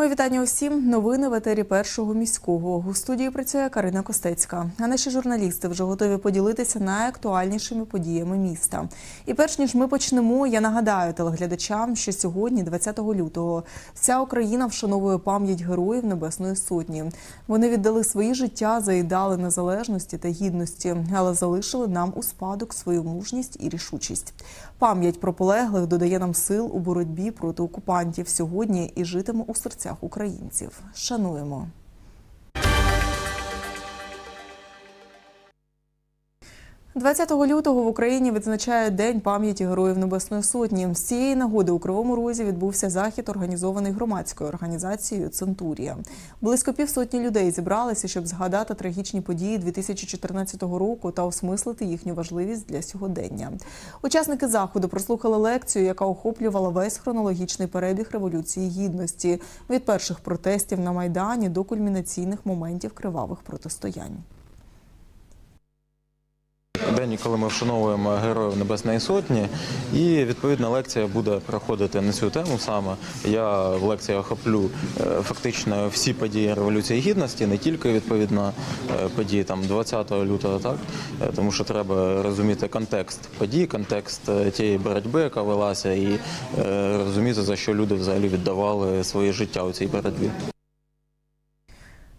Мої вітання усім. Новини в етері першого міського. У студії працює Карина Костецька. А наші журналісти вже готові поділитися найактуальнішими подіями міста. І перш ніж ми почнемо, я нагадаю телеглядачам, що сьогодні, 20 лютого, вся Україна вшановує пам'ять героїв Небесної Сотні. Вони віддали свої життя за ідеали незалежності та гідності, але залишили нам у спадок свою мужність і рішучість. Пам'ять про полеглих додає нам сил у боротьбі проти окупантів сьогодні і житиме у серцях українців. Шануємо. – 20 лютого в Україні відзначають День пам'яті Героїв Небесної Сотні. З цієї нагоди у Кривому Розі відбувся захід, організований громадською організацією Центурія. Близько півсотні людей зібралися, щоб згадати трагічні події 2014 року та осмислити їхню важливість для сьогодення. Учасники заходу прослухали лекцію, яка охоплювала весь хронологічний перебіг революції гідності від перших протестів на майдані до кульмінаційних моментів кривавих протистоянь. День, коли ми вшановуємо героїв Небесної Сотні, і відповідна лекція буде проходити на цю тему саме. Я в лекції охоплю е, фактично всі події Революції Гідності, не тільки відповідно е, події там 20 лютого, так Е, тому що треба розуміти контекст подій, контекст тієї боротьби, яка велася, і розуміти за що люди взагалі віддавали своє життя у цій боротьбі.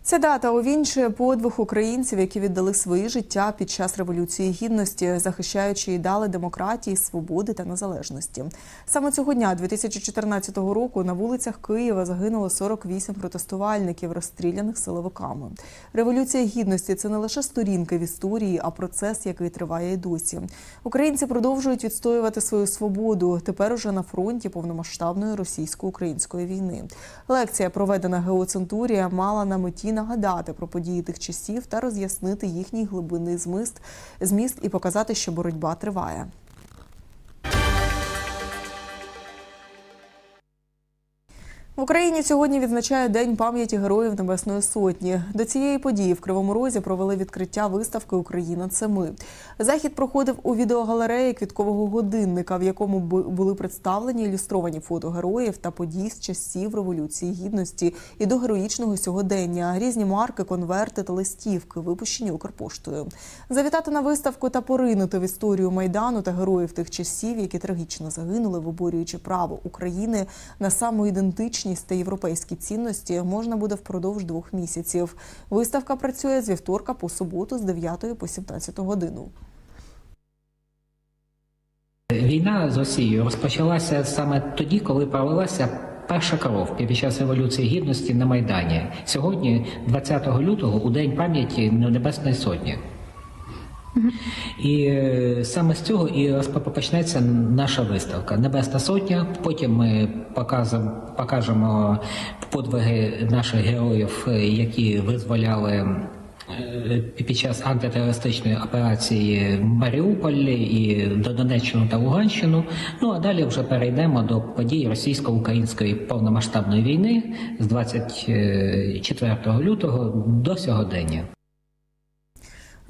Ця дата увінчує подвиг українців, які віддали свої життя під час революції гідності, захищаючи ідеали демократії, свободи та незалежності. Саме цього дня, 2014 року, на вулицях Києва загинуло 48 протестувальників, розстріляних силовиками. Революція гідності це не лише сторінки в історії, а процес, який триває і досі. Українці продовжують відстоювати свою свободу. Тепер уже на фронті повномасштабної російсько-української війни. Лекція, проведена Геоцентурія, мала на меті нагадати про події тих часів та роз'яснити їхній глибинний зміст, зміст і показати, що боротьба триває. В Україні сьогодні відзначають День пам'яті героїв Небесної Сотні. До цієї події в Кривому Розі провели відкриття виставки Україна це ми. Захід проходив у відеогалереї квіткового годинника, в якому бу- були представлені ілюстровані фото героїв та подій з часів Революції Гідності і до героїчного сьогодення. Різні марки, конверти та листівки, випущені Укрпоштою. Завітати на виставку та поринути в історію майдану та героїв тих часів, які трагічно загинули, виборюючи право України на самоідентичність та європейські цінності, можна буде впродовж двох місяців. Виставка працює з вівторка по суботу з 9 по 17 годину. Війна з Росією розпочалася саме тоді, коли пролилася перша кров під час революції гідності на Майдані. Сьогодні, 20 лютого, у день пам'яті Небесної Сотні. І е, саме з цього і розпочнеться наша виставка Небесна Сотня. Потім ми покажемо, подвиги наших героїв, е, які визволяли е, під час антитерористичної операції Маріуполь і до Донеччину та Луганщину. Ну а далі вже перейдемо до подій російсько-української повномасштабної війни з 24 лютого до сьогодення.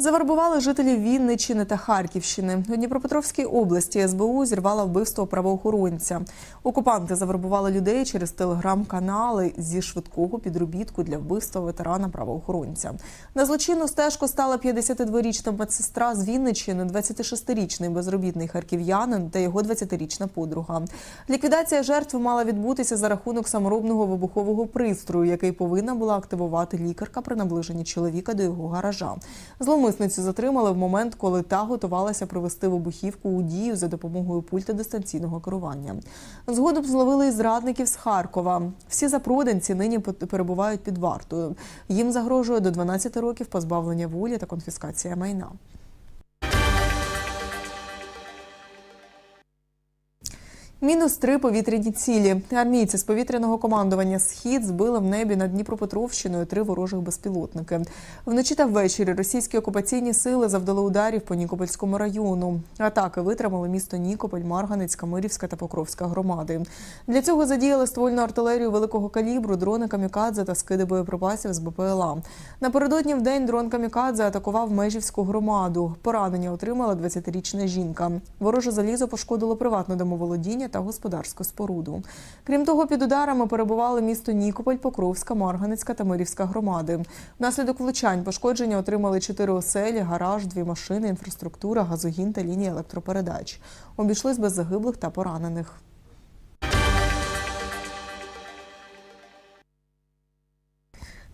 Завербували жителів Вінниччини та Харківщини. У Дніпропетровській області СБУ зірвала вбивство правоохоронця. Окупанти завербували людей через телеграм-канали зі швидкого підробітку для вбивства ветерана правоохоронця. На злочинну стежку стала 52-річна медсестра з Вінниччини, 26-річний безробітний харків'янин та його 20-річна подруга. Ліквідація жертв мала відбутися за рахунок саморобного вибухового пристрою, який повинна була активувати лікарка при наближенні чоловіка до його гаража. Зловмисницю затримали в момент, коли та готувалася привести вибухівку у дію за допомогою пульта дистанційного керування. Згодом зловили і зрадників з Харкова. Всі запроданці нині перебувають під вартою. Їм загрожує до 12 років позбавлення волі та конфіскація майна. Мінус три повітряні цілі. Армійці з повітряного командування Схід збили в небі над Дніпропетровщиною три ворожих безпілотники. Вночі та ввечері російські окупаційні сили завдали ударів по Нікопольському району. Атаки витримали місто Нікополь, Марганецька, Мирівська та Покровська громади. Для цього задіяли ствольну артилерію великого калібру, дрони камікадзе та скиди боєприпасів з БПЛА. Напередодні в день дрон камікадзе атакував Межівську громаду. Поранення отримала 20-річна жінка. Вороже залізо пошкодило приватне домоволодіння та господарську споруду. Крім того, під ударами перебували місто Нікополь, Покровська, Марганецька та Мирівська громади. Внаслідок влучань пошкодження отримали чотири оселі, гараж, дві машини, інфраструктура, газогін та лінії електропередач. Обійшлось без загиблих та поранених. –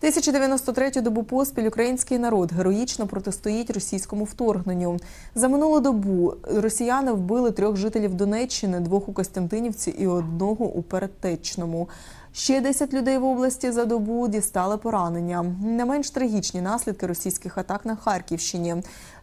1093 добу поспіль український народ героїчно протистоїть російському вторгненню. За минулу добу росіяни вбили трьох жителів Донеччини, двох у Костянтинівці і одного у Перетечному. Ще 10 людей в області за добу дістали поранення. Не менш трагічні наслідки російських атак на Харківщині.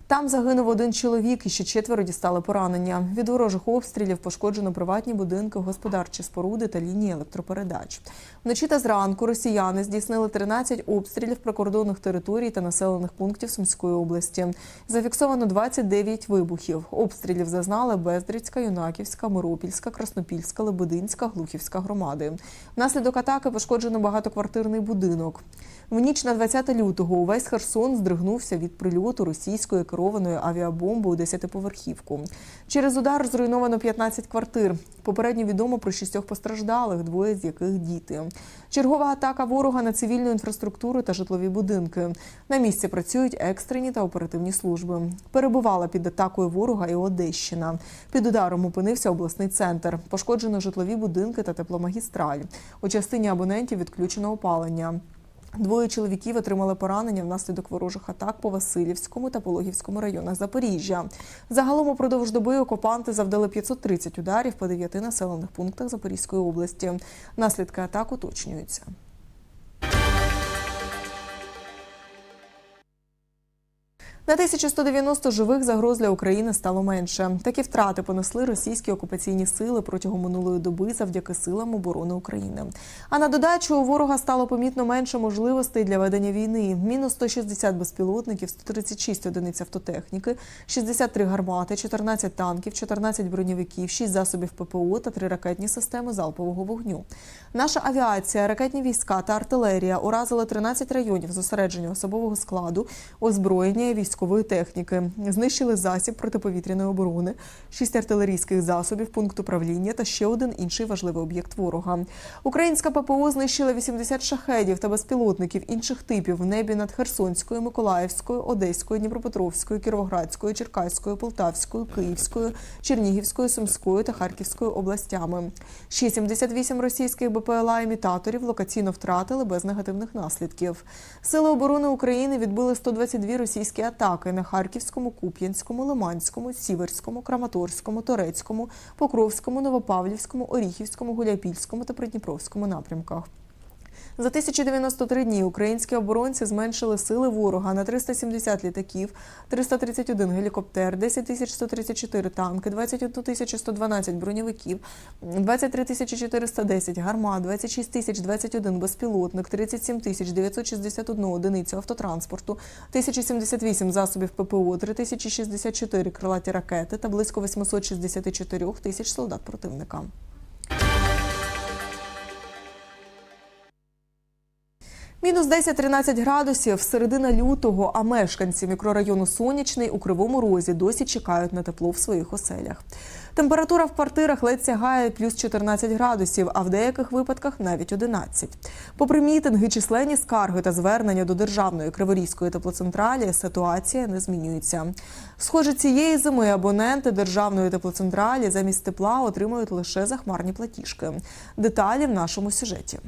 Там загинув один чоловік і ще четверо дістали поранення. Від ворожих обстрілів пошкоджено приватні будинки, господарчі споруди та лінії електропередач. Вночі та зранку росіяни здійснили 13 обстрілів прикордонних територій та населених пунктів Сумської області. Зафіксовано 29 вибухів. Обстрілів зазнали Бездрицька, Юнаківська, Миропільська, Краснопільська, Лебединська, Глухівська громади. Внаслідок атаки пошкоджено багатоквартирний будинок. В ніч на 20 лютого увесь Херсон здригнувся від прильоту російської керованої авіабомби у 10-поверхівку. Через удар зруйновано 15 квартир. Попередньо відомо про шістьох постраждалих, двоє з яких діти. Чергова атака ворога на цивільну інфраструктуру та житлові будинки. На місці працюють екстрені та оперативні служби. Перебувала під атакою ворога і Одещина. Під ударом опинився обласний центр. Пошкоджено житлові будинки та тепломагістраль. У частині абонентів відключено опалення. Двоє чоловіків отримали поранення внаслідок ворожих атак по Васильівському та Пологівському районах Запоріжжя. Загалом упродовж доби окупанти завдали 530 ударів по дев'яти населених пунктах Запорізької області. Наслідки атак уточнюються. На 1190 живих загроз для України стало менше. Такі втрати понесли російські окупаційні сили протягом минулої доби завдяки силам оборони України. А на додачу у ворога стало помітно менше можливостей для ведення війни. Мінус 160 безпілотників, 136 одиниць автотехніки, 63 гармати, 14 танків, 14 броньовиків, 6 засобів ППО та 3 ракетні системи залпового вогню. Наша авіація, ракетні війська та артилерія уразили 13 районів зосередження особового складу, озброєння і військової техніки. Знищили засіб протиповітряної оборони, 6 артилерійських засобів, пункт управління та ще один інший важливий об'єкт ворога. Українська ППО знищила 80 шахедів та безпілотників інших типів в небі над Херсонською, Миколаївською, Одеською, Дніпропетровською, Кіровоградською, Черкаською, Полтавською, Київською, Чернігівською, Сумською та Харківською областями. Ще 78 російських БПЛА імітаторів локаційно втратили без негативних наслідків. Сили оборони України відбили 122 російські атаки на Харківському, Куп'янському, Лиманському, Сіверському, Краматорському, Торецькому, Покровському, Новопавлівському, Оріхівському, Гуляйпільському та Придніпровському напрямках. За 1093 дні українські оборонці зменшили сили ворога на 370 літаків, 331 гелікоптер, 10 134 танки, 21 112 броньовиків, 23 410 гармат, 26 021 безпілотник, 37 961 одиницю автотранспорту, 1078 засобів ППО, 3064 крилаті ракети та близько 864 тисяч солдат противника. Мінус 10-13 градусів середина лютого, а мешканці мікрорайону Сонячний у Кривому Розі досі чекають на тепло в своїх оселях. Температура в квартирах ледь сягає плюс 14 градусів, а в деяких випадках навіть 11. Попри мітинги, численні скарги та звернення до державної криворізької теплоцентралі, ситуація не змінюється. Схоже, цієї зими абоненти державної теплоцентралі замість тепла отримують лише захмарні платіжки. Деталі в нашому сюжеті.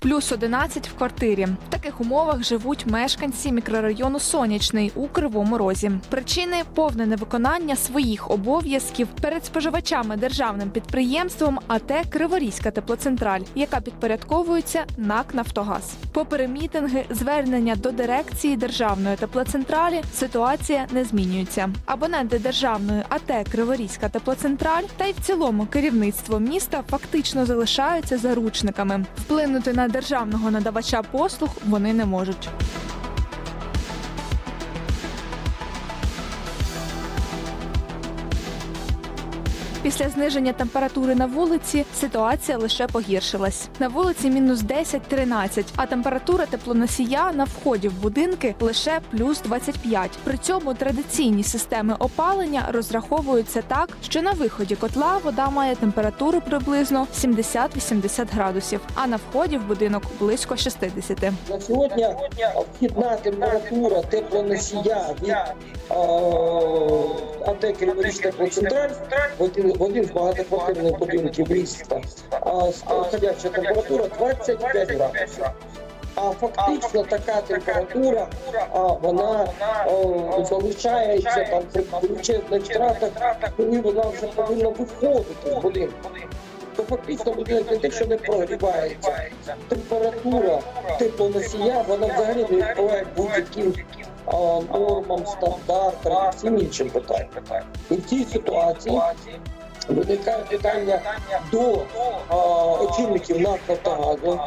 Плюс 11 в квартирі. В таких умовах живуть мешканці мікрорайону Сонячний у Кривому Розі. Причини повне невиконання своїх обов'язків перед споживачами державним підприємством АТ Криворізька теплоцентраль, яка підпорядковується НАК Нафтогаз. Попри мітинги, звернення до дирекції державної теплоцентралі, ситуація не змінюється. Абоненти державної АТ Криворізька теплоцентраль та й в цілому керівництво міста фактично залишаються заручниками. Вплинути на державного надавача послуг вони не можуть. Після зниження температури на вулиці ситуація лише погіршилась. На вулиці мінус 10-13, а температура теплоносія на вході в будинки лише плюс 25. При цьому традиційні системи опалення розраховуються так, що на виході котла вода має температуру приблизно 70-80 градусів, а на вході в будинок близько 60. На сьогодні вхідна температура теплоносія від АТ Криворіж Теплоцентраль в один, з багатоквартирних будинків міста. А входяща температура 25 градусів. А фактично така температура, а, вона а, залишається там при величезних втратах, коли вона вже повинна виходити з будинку. То фактично будинок не те, що не прогрівається. Температура теплоносія, вона взагалі не відповідає будь-яким нормам, стандартам і всім іншим питанням. І в цій ситуації виникає питання до очільників «Нафтогазу»,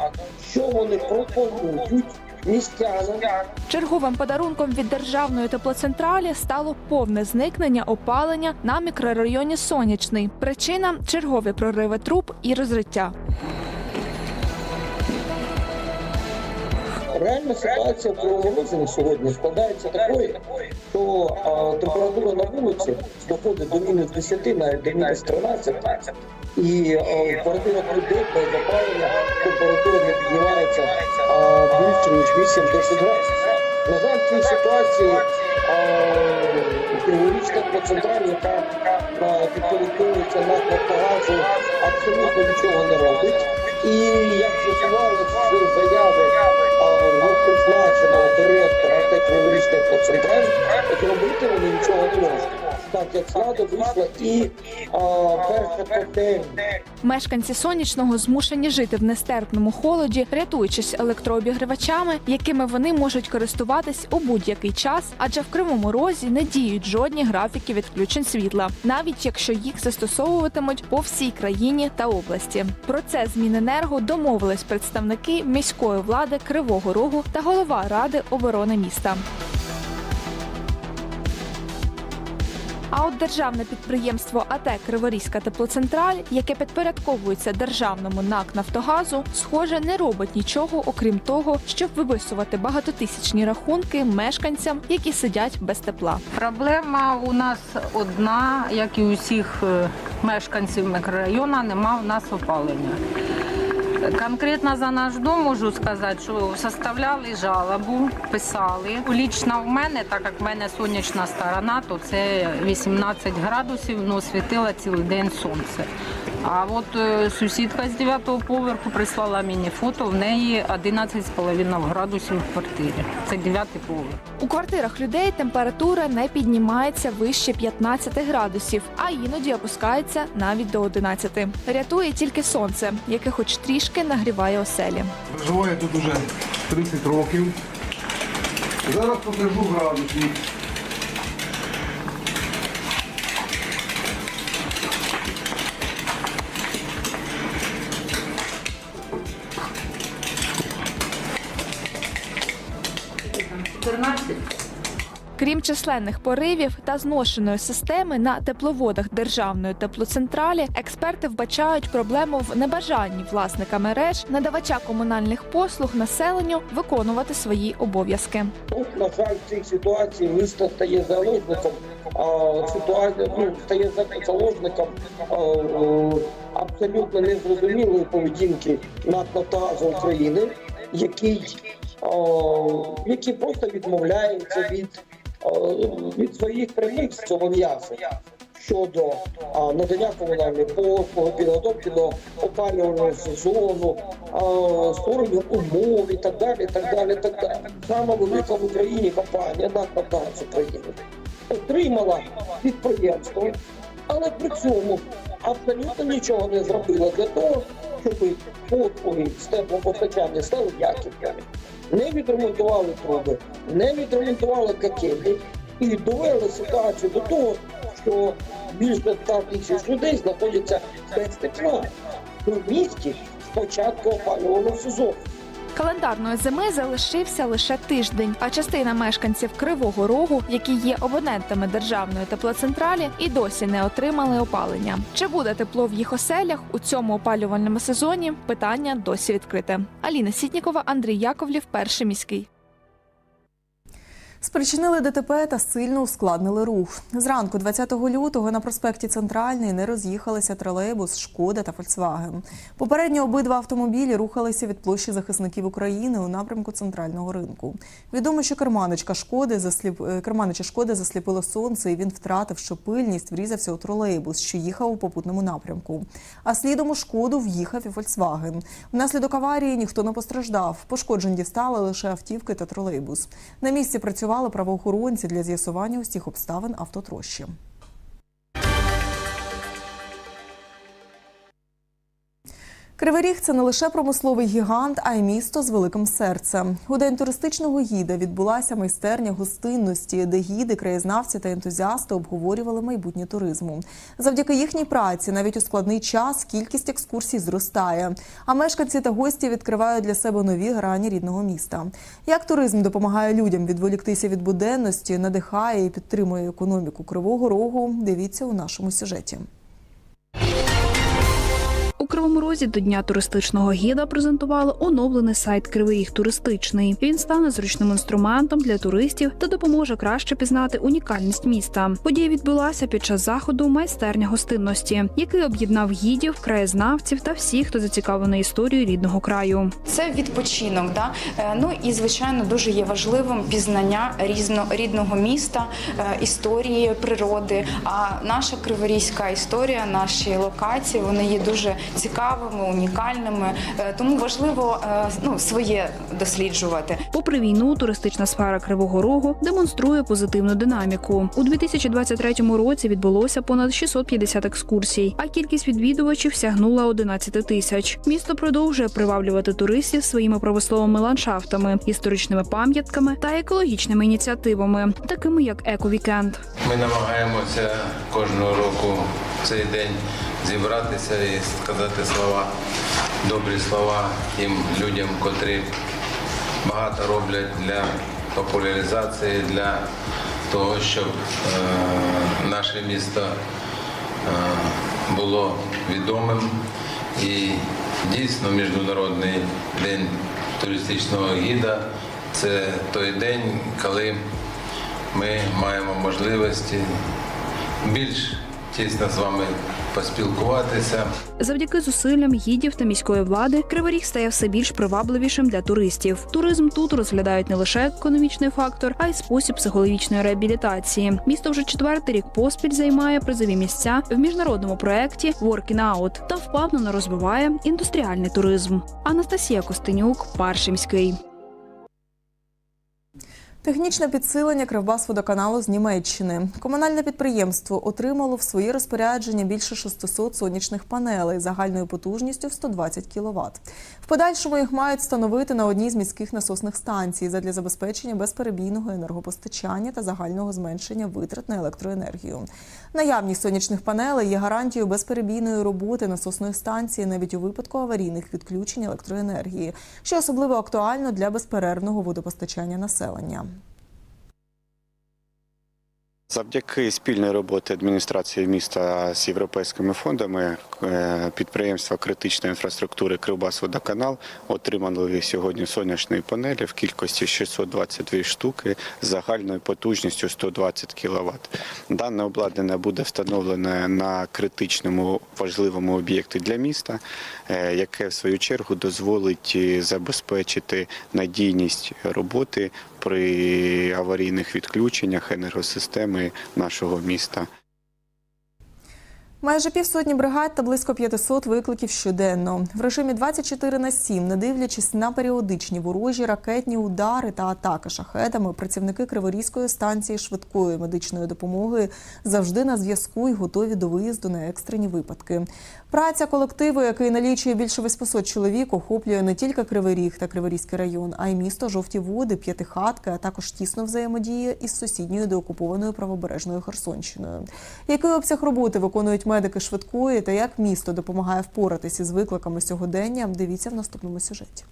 що вони пропонують містянам Черговим подарунком від державної теплоцентралі стало повне зникнення опалення на мікрорайоні Сонячний. Причина чергові прориви труб і розриття. Реальна ситуація в Кривому сьогодні складається такою, що а, температура на вулиці доходить до мінус 10, навіть до мінус 13, і а, в квартирах людей без опалення температура не піднімається а, більше, ніж 8-10 градусів. На жаль, в цій ситуації Криворічна теплоцентраль, яка підпорядковується на Нафтогазу, абсолютно нічого не робить. І як з'ясували, з заяви а, директора технологічних Теплоцентраль, зробити вони нічого не можуть. Так як вийшла і а, перша котельня. Мешканці сонячного змушені жити в нестерпному холоді, рятуючись електрообігрівачами, якими вони можуть користуватись у будь-який час, адже в кривому розі не діють жодні графіки відключень світла, навіть якщо їх застосовуватимуть по всій країні та області. Про це з Міненерго домовились представники міської влади Кривого Рогу та голова ради оборони міста. А от державне підприємство АТ Криворізька теплоцентраль, яке підпорядковується державному НАК Нафтогазу, схоже, не робить нічого, окрім того, щоб виписувати багатотисячні рахунки мешканцям, які сидять без тепла. Проблема у нас одна, як і у всіх е, мешканців мікрорайону, нема у нас опалення. Конкретно за наш дом можу сказати, що составляли жалобу, писали. Лічно в мене, так як в мене сонячна сторона, то це 18 градусів, ну світило цілий день сонце. А от е, сусідка з 9-го поверху прислала мені фото, в неї 11,5 градусів в квартирі. Це 9 поверх. У квартирах людей температура не піднімається вище 15 градусів, а іноді опускається навіть до 11. Рятує тільки сонце, яке хоч трішки нагріває оселі. Проживаю я тут уже 30 років. Зараз покажу градусник. Численних поривів та зношеної системи на тепловодах державної теплоцентралі, експерти вбачають проблему в небажанні власника мереж, надавача комунальних послуг населенню виконувати свої обов'язки. На жаль, в цій ситуації місто стає заложником, ситуація ну, стає заложником е, абсолютно незрозумілої поведінки НАК «Нафтогазу України, який, який просто відмовляється від, від своїх прямих зобов'язань щодо надання комунальної послуги, підготовки до опалювального сезону, створення умов і так далі. так далі, так далі. Сама велика в Україні компанія НАК «Нафтогаз України отримала підприємство, але при цьому абсолютно нічого не зробила для того, щоб послуги з теплопостачання стали якісними. Не відремонтували труби, не відремонтували котельні і довели ситуацію до того, що більше 100 тисяч людей знаходяться без тепла в місті спочатку опалювального сезону. Календарної зими залишився лише тиждень, а частина мешканців Кривого Рогу, які є абонентами державної теплоцентралі, і досі не отримали опалення. Чи буде тепло в їх оселях у цьому опалювальному сезоні? Питання досі відкрите. Аліна Сітнікова, Андрій Яковлів, перший міський. Спричинили ДТП та сильно ускладнили рух. Зранку 20 лютого на проспекті Центральний не роз'їхалися тролейбус, Шкода та Фольксваген. Попередньо обидва автомобілі рухалися від площі захисників України у напрямку центрального ринку. Відомо, що керманичка Шкоди засліп... е, керманича Шкоди засліпило сонце, і він втратив, що пильність врізався у тролейбус, що їхав у попутному напрямку. А слідом у Шкоду в'їхав і Фольксваген. Внаслідок аварії ніхто не постраждав. Пошкоджень дістали лише автівки та тролейбус. На місці працювали правоохоронці для з'ясування усіх обставин автотрощі. Кривий Ріг – це не лише промисловий гігант, а й місто з великим серцем. У день туристичного гіда відбулася майстерня гостинності, де гіди, краєзнавці та ентузіасти обговорювали майбутнє туризму. Завдяки їхній праці, навіть у складний час, кількість екскурсій зростає. А мешканці та гості відкривають для себе нові грані рідного міста. Як туризм допомагає людям відволіктися від буденності, надихає і підтримує економіку Кривого Рогу, дивіться у нашому сюжеті. Кривому Розі до дня туристичного гіда презентували оновлений сайт Кривий Ріг туристичний. Він стане зручним інструментом для туристів та допоможе краще пізнати унікальність міста. Подія відбулася під час заходу майстерня гостинності, який об'єднав гідів, краєзнавців та всіх, хто зацікавлений історією рідного краю. Це відпочинок, да? Е, ну і звичайно дуже є важливим пізнання різно, рідного міста, е, історії природи. А наша криворізька історія, наші локації, вони є дуже цікавими, унікальними. Е, Тому важливо е, ну, своє досліджувати. Попри війну, туристична сфера Кривого Рогу демонструє позитивну динаміку. У 2023 році відбулося понад 650 екскурсій, а кількість відвідувачів сягнула 11 тисяч. Місто продовжує приваблювати туристів своїми промисловими ландшафтами, історичними пам'ятками та екологічними ініціативами, такими як Ековікенд. Ми намагаємося кожного року цей день зібратися і сказати слова, добрі слова тим людям, котрі багато роблять для популяризації, для того, щоб е, наше місто е, було відомим. І дійсно Міжнародний день туристичного гіда це той день, коли ми маємо можливості більш тісно з вами поспілкуватися. Завдяки зусиллям гідів та міської влади Кривий Ріг стає все більш привабливішим для туристів. Туризм тут розглядають не лише економічний фактор, а й спосіб психологічної реабілітації. Місто вже четвертий рік поспіль займає призові місця в міжнародному проєкті Working Out та впевнено розвиває індустріальний туризм. Анастасія Костенюк, Перший міський. Технічне підсилення Кривбасводоканалу з Німеччини. Комунальне підприємство отримало в своє розпорядження більше 600 сонячних панелей загальною потужністю в 120 кВт. В подальшому їх мають встановити на одній з міських насосних станцій задля забезпечення безперебійного енергопостачання та загального зменшення витрат на електроенергію. Наявність сонячних панелей є гарантією безперебійної роботи насосної станції навіть у випадку аварійних відключень електроенергії, що особливо актуально для безперервного водопостачання населення. Завдяки спільної роботи адміністрації міста з європейськими фондами е, підприємства критичної інфраструктури Кривбасводоканал отримали сьогодні сонячні панелі в кількості 622 штуки з загальною потужністю 120 кВт. Дане обладнання буде встановлене на критичному важливому об'єкті для міста, е, яке в свою чергу дозволить е, забезпечити надійність роботи при аварійних відключеннях енергосистеми нашого міста. Майже півсотні бригад та близько 500 викликів щоденно. В режимі 24 на 7, не дивлячись на періодичні ворожі ракетні удари та атаки шахедами, працівники Криворізької станції швидкої медичної допомоги завжди на зв'язку і готові до виїзду на екстрені випадки. Праця колективу, який налічує більше 800 чоловік, охоплює не тільки Кривий Ріг та Криворізький район, а й місто Жовті Води, П'ятихатки, а також тісно взаємодіє із сусідньою деокупованою правобережною Херсонщиною. Який обсяг роботи виконують медики швидкої та як місто допомагає впоратися з викликами сьогодення, дивіться в наступному сюжеті.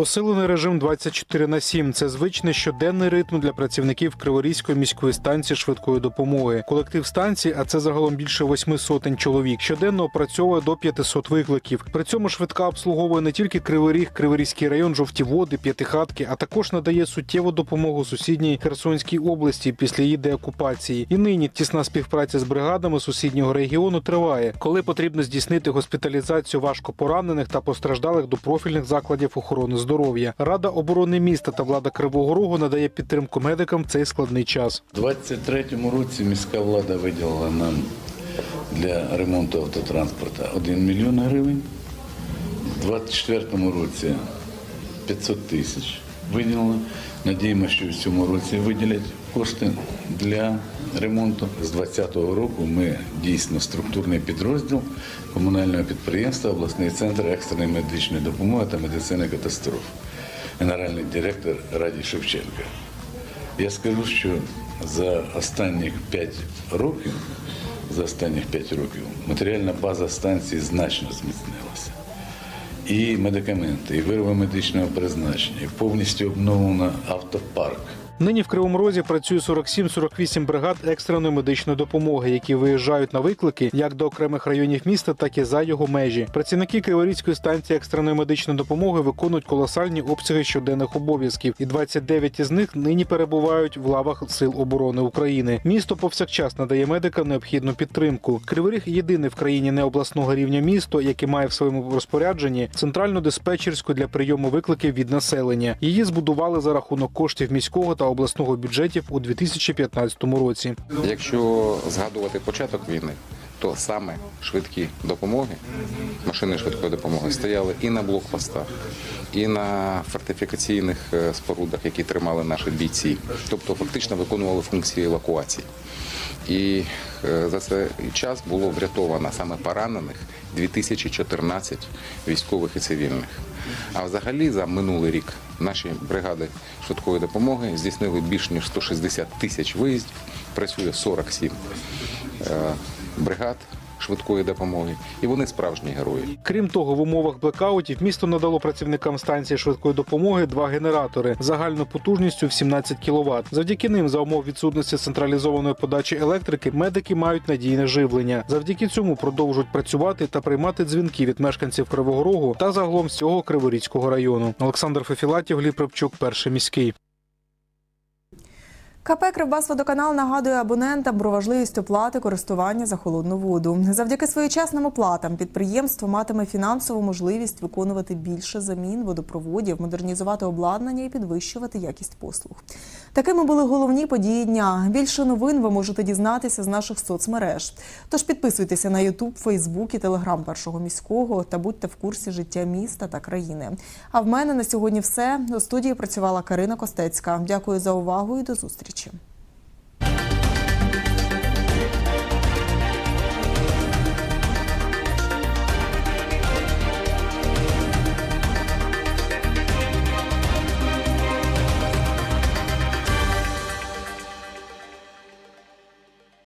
Посилений режим 24 на 7 – це звичний щоденний ритм для працівників Криворізької міської станції швидкої допомоги. Колектив станції, а це загалом більше восьми сотень чоловік, щоденно опрацьовує до 500 викликів. При цьому швидка обслуговує не тільки Кривий Ріг, Криворізький район, жовті води, п'ятихатки, а також надає суттєву допомогу сусідній Херсонській області після її деокупації. І нині тісна співпраця з бригадами сусіднього регіону триває, коли потрібно здійснити госпіталізацію важкопоранених та постраждалих до профільних закладів охорони здоров'я. Рада оборони міста та влада Кривого Рогу надає підтримку медикам в цей складний час. У 23-му році міська влада виділила нам для ремонту автотранспорту 1 мільйон гривень. У 24-му році 500 тисяч виділено. Надіємося, що в цьому році виділять кошти для ремонту. З 2020 року ми дійсно структурний підрозділ комунального підприємства обласний центр екстреної медичної допомоги та медицини катастроф. Генеральний директор Раді Шевченка. Я скажу, що за останніх 5 років, за останніх 5 років матеріальна база станції значно зміцнилася. І медикаменти, і вироби медичного призначення, і повністю обновлено автопарк. Нині в Кривому Розі працює 47-48 бригад екстреної медичної допомоги, які виїжджають на виклики як до окремих районів міста, так і за його межі. Працівники Криворізької станції екстреної медичної допомоги виконують колосальні обсяги щоденних обов'язків, і 29 із них нині перебувають в лавах Сил оборони України. Місто повсякчас надає медикам необхідну підтримку. Кривий Ріг єдине в країні необласного рівня місто, яке має в своєму розпорядженні центральну диспетчерську для прийому викликів від населення. Її збудували за рахунок коштів міського та обласного бюджетів у 2015 році. Якщо згадувати початок війни, то саме швидкі допомоги, машини швидкої допомоги стояли і на блокпостах, і на фортифікаційних е, спорудах, які тримали наші бійці, тобто фактично виконували функції евакуації. І е, за цей час було врятовано саме поранених 2014 військових і цивільних. А взагалі за минулий рік наші бригади швидкої допомоги здійснили більш ніж 160 тисяч виїздів. Працює 47 е, бригад швидкої допомоги, і вони справжні герої. Крім того, в умовах блекаутів місто надало працівникам станції швидкої допомоги два генератори загальною потужністю в 17 кВт. Завдяки ним, за умов відсутності централізованої подачі електрики, медики мають надійне живлення. Завдяки цьому продовжують працювати та приймати дзвінки від мешканців Кривого Рогу та загалом всього Криворізького району. Олександр Фефілатів, Гліб Рибчук, перший міський. КП «Кривбасводоканал» нагадує абонентам про важливість оплати користування за холодну воду. Завдяки своєчасним оплатам підприємство матиме фінансову можливість виконувати більше замін водопроводів, модернізувати обладнання і підвищувати якість послуг. Такими були головні події дня. Більше новин ви можете дізнатися з наших соцмереж. Тож підписуйтеся на Ютуб, Фейсбук і Телеграм першого міського та будьте в курсі життя міста та країни. А в мене на сьогодні все. У студії працювала Карина Костецька. Дякую за увагу і до зустрічі.